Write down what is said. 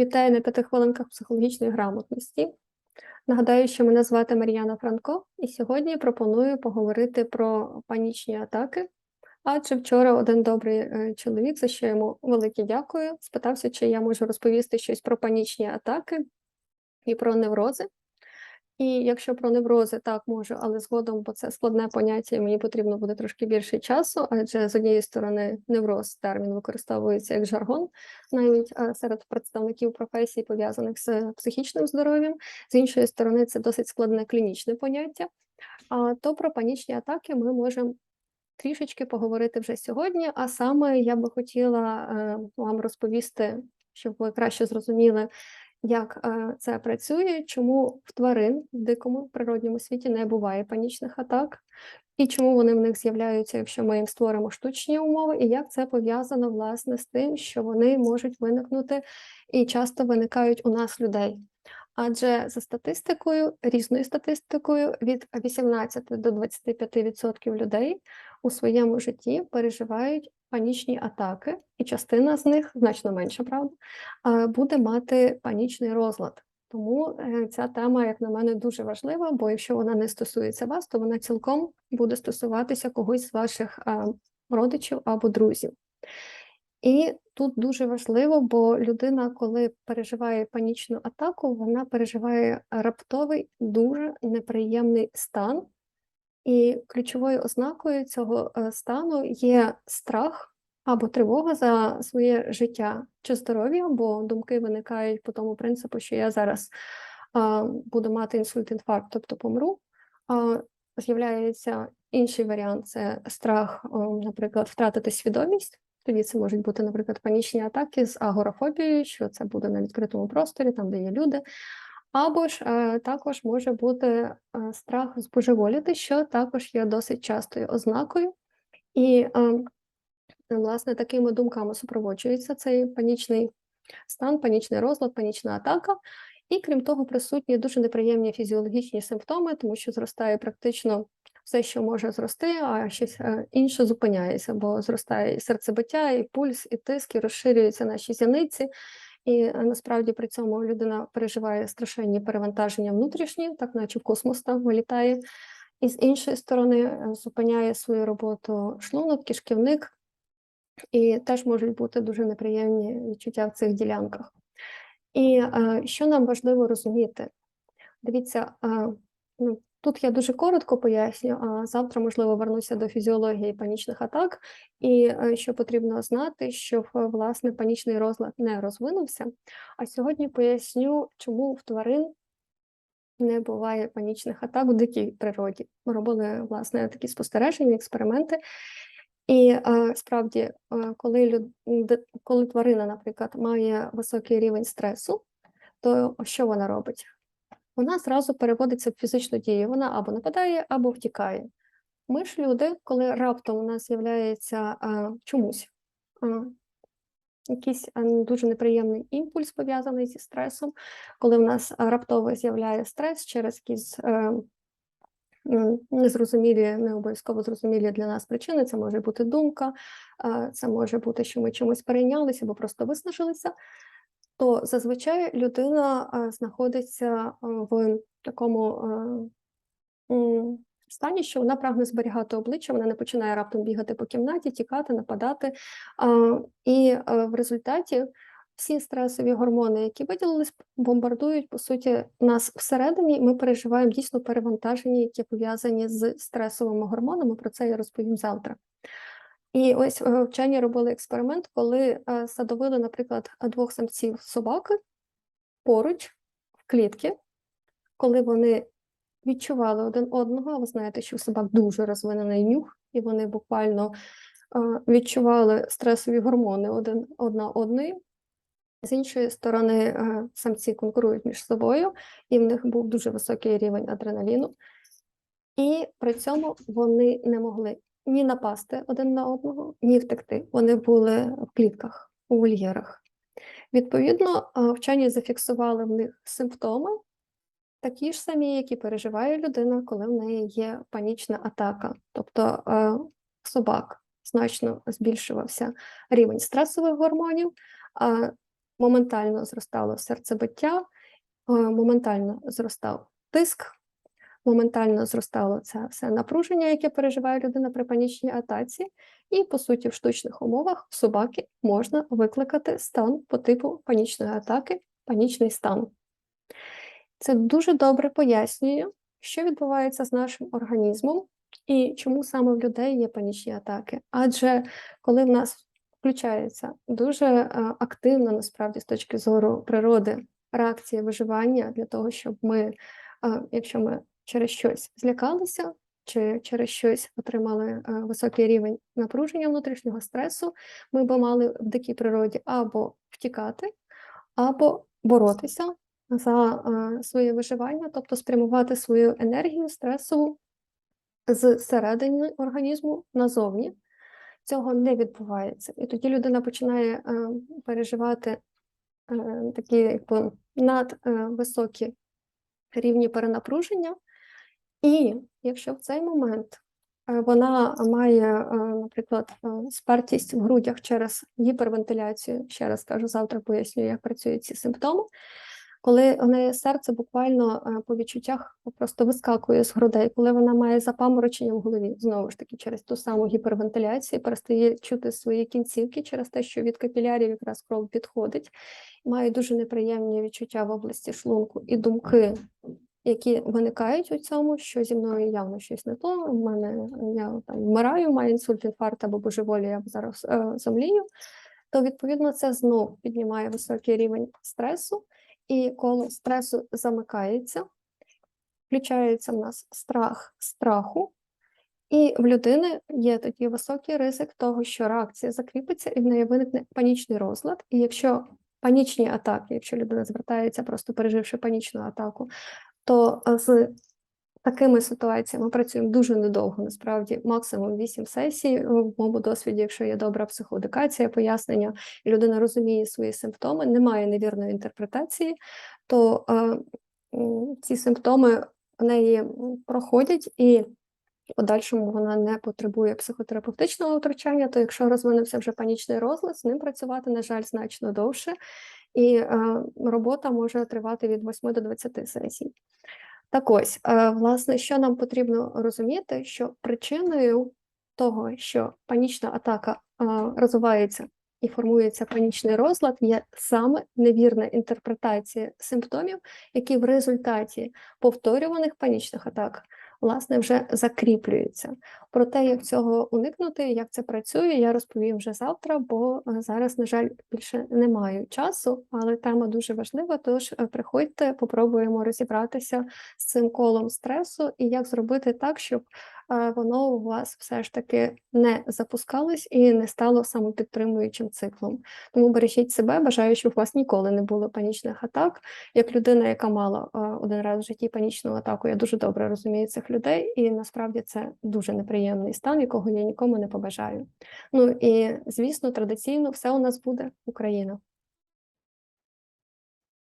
Вітаю на п'яти хвилинках психологічної грамотності. Нагадаю, що мене звати Мар'яна Франко, і сьогодні пропоную поговорити про панічні атаки. Адже вчора один добрий е, чоловік, за що йому велике дякую, спитався, чи я можу розповісти щось про панічні атаки і про неврози. І якщо про неврози, так можу, але згодом, бо це складне поняття, і мені потрібно буде трошки більше часу, адже з однієї сторони невроз термін використовується як жаргон, навіть серед представників професій, пов'язаних з психічним здоров'ям. З іншої сторони, це досить складне клінічне поняття. А то про панічні атаки ми можемо трішечки поговорити вже сьогодні. А саме я би хотіла е, вам розповісти, щоб ви краще зрозуміли, як е, це працює, чому в тварин в дикому природньому світі не буває панічних атак, і чому вони в них з'являються, якщо ми їм створимо штучні умови, і як це пов'язано власне з тим, що вони можуть виникнути і часто виникають у нас людей. Адже за статистикою, різною статистикою, від 18 до 25% людей у своєму житті переживають панічні атаки, і частина з них, значно менше, правда, е, буде мати панічний розлад. Тому е, ця тема, як на мене, дуже важлива, бо якщо вона не стосується вас, то вона цілком буде стосуватися когось з ваших е, родичів або друзів. І тут дуже важливо, бо людина, коли переживає панічну атаку, вона переживає раптовий, дуже неприємний стан. І ключовою ознакою цього е, стану є страх або тривога за своє життя чи здоров'я, бо думки виникають по тому принципу, що я зараз буду мати інсульт, інфаркт, тобто помру. З'являється інший варіант це страх, наприклад, втратити свідомість. Тоді це можуть бути, наприклад, панічні атаки з агорафобією, що це буде на відкритому просторі, там, де є люди. Або ж е, також може бути е, страх збожеволіти, що також є досить частою ознакою. І, е, власне, такими думками супроводжується цей панічний стан, панічний розлад, панічна атака. І крім того, присутні дуже неприємні фізіологічні симптоми, тому що зростає практично все, що може зрости, а щось е, інше зупиняється, бо зростає і серцебиття, і пульс, і тиск, і розширюються наші зяниці. І е, насправді при цьому людина переживає страшенні перевантаження внутрішні, так наче в космос там вилітає. І з іншої сторони е, зупиняє свою роботу шлунок, кишківник, і теж можуть бути дуже неприємні відчуття в цих ділянках. І е, що нам важливо розуміти? Дивіться, ну, тут я дуже коротко поясню, а завтра, можливо, вернуся до фізіології панічних атак, і е, що потрібно знати, щоб власне панічний розлад не розвинувся. А сьогодні поясню, чому в тварин не буває панічних атак у дикій природі. Ми робили власне такі спостереження, експерименти. І е, справді, е, коли люд... коли тварина, наприклад, має високий рівень стресу, то що вона робить? Вона зразу переводиться в фізичну дію. Вона або нападає, або втікає. Ми ж люди, коли раптом у нас з'являється чомусь е, якийсь е, дуже неприємний імпульс пов'язаний зі стресом, коли в нас раптово з'являє стрес через якісь. Е, незрозумілі, не обов'язково зрозумілі для нас причини. Це може бути думка, це може бути, що ми чимось перейнялися або просто виснажилися. То зазвичай людина знаходиться в такому стані, що вона прагне зберігати обличчя, вона не починає раптом бігати по кімнаті, тікати, нападати. І в результаті всі стресові гормони, які виділились, бомбардують по суті нас всередині. Ми переживаємо дійсно перевантаження, які пов'язані з стресовими гормонами. Про це я розповім завтра. І ось е, вчені робили експеримент, коли е, садовили, наприклад, двох самців собаки поруч в клітки, коли вони відчували один одного. Ви знаєте, що у собак дуже розвинений нюх, і вони буквально е, відчували стресові гормони один одна одної. З іншої сторони, самці конкурують між собою, і в них був дуже високий рівень адреналіну, і при цьому вони не могли ні напасти один на одного, ні втекти. Вони були в клітках, у вольєрах. Відповідно, вчені зафіксували в них симптоми, такі ж самі, які переживає людина, коли в неї є панічна атака. Тобто собак значно збільшувався рівень стресових гормонів моментально зростало серцебиття, моментально зростав тиск, моментально зростало це все напруження, яке переживає людина при панічній атаці, і, по суті, в штучних умовах собаки можна викликати стан по типу панічної атаки, панічний стан. Це дуже добре пояснює, що відбувається з нашим організмом і чому саме в людей є панічні атаки. Адже коли в нас включається дуже е, активна, насправді, з точки зору природи, реакція виживання для того, щоб ми, е, якщо ми через щось злякалися, чи через щось отримали е, високий рівень напруження внутрішнього стресу, ми би мали в дикій природі або втікати, або боротися за е, своє виживання, тобто спрямувати свою енергію стресову з середини організму назовні. Цього не відбувається. І тоді людина починає е, переживати такі надвисокі рівні перенапруження. І якщо в цей момент е, вона має, е, наприклад, е, спертість в грудях через гіпервентиляцію, ще раз кажу, завтра поясню, як працюють ці симптоми, коли у неї серце буквально по відчуттях просто вискакує з грудей, коли вона має запаморочення в голові, знову ж таки, через ту саму гіпервентиляцію, перестає чути свої кінцівки через те, що від капілярів якраз кров підходить, має дуже неприємні відчуття в області шлунку і думки, які виникають у цьому, що зі мною явно щось не то. У мене я там вмираю, маю інсульт, інфаркт або божеволі, я зараз е, замлію, то відповідно це знов піднімає високий рівень стресу і коло стресу замикається, включається в нас страх страху, і в людини є тоді високий ризик того, що реакція закріпиться і в неї виникне панічний розлад. І якщо панічні атаки, якщо людина звертається, просто переживши панічну атаку, то е, з такими ситуаціями працюємо дуже недовго, насправді, максимум 8 сесій в моєму досвіді, якщо є добра психодикація, пояснення, і людина розуміє свої симптоми, немає невірної інтерпретації, то е, ці симптоми в неї проходять і. Подальшому вона не потребує психотерапевтичного втручання, то якщо розвинувся вже панічний розлад, з ним працювати, на жаль, значно довше, і е, робота може тривати від 8 до 20 сесій. Так ось, е, власне, що нам потрібно розуміти, що причиною того, що панічна атака е, розвивається і формується панічний розлад, є саме невірна інтерпретація симптомів, які в результаті повторюваних панічних атак власне вже закріплюються. Про те, як цього уникнути, як це працює, я розповім вже завтра, бо е, зараз, на жаль, більше не маю часу, але тема дуже важлива. Тож е, приходьте, попробуємо розібратися з цим колом стресу і як зробити так, щоб воно у вас все ж таки не запускалось і не стало самопідтримуючим циклом. Тому бережіть себе, бажаю, щоб у вас ніколи не було панічних атак. Як людина, яка мала один раз в житті панічну атаку, я дуже добре розумію цих людей, і насправді це дуже неприємний стан, якого я нікому не побажаю. Ну і звісно, традиційно все у нас буде Україна.